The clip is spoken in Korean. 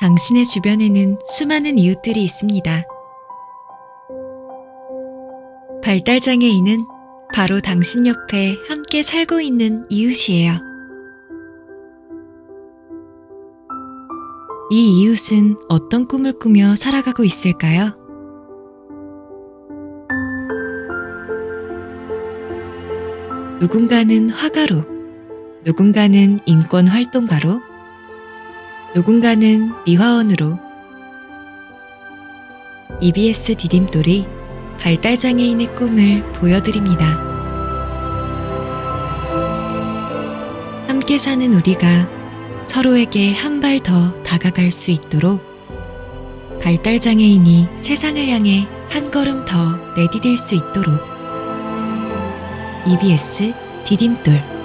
당신의 주변에는 수많은 이웃들이 있습니다. 발달장애인은 바로 당신 옆에 함께 살고 있는 이웃이에요. 이 이웃은 어떤 꿈을 꾸며 살아가고 있을까요? 누군가는 화가로, 누군가는 인권 활동가로, 누군가는 미화원으로 EBS 디딤돌이 발달장애인의 꿈을 보여드립니다. 함께 사는 우리가 서로에게 한 발 더 다가갈 수 있도록 발달장애인이 세상을 향해 한 걸음 더 내디딜 수 있도록 EBS 디딤돌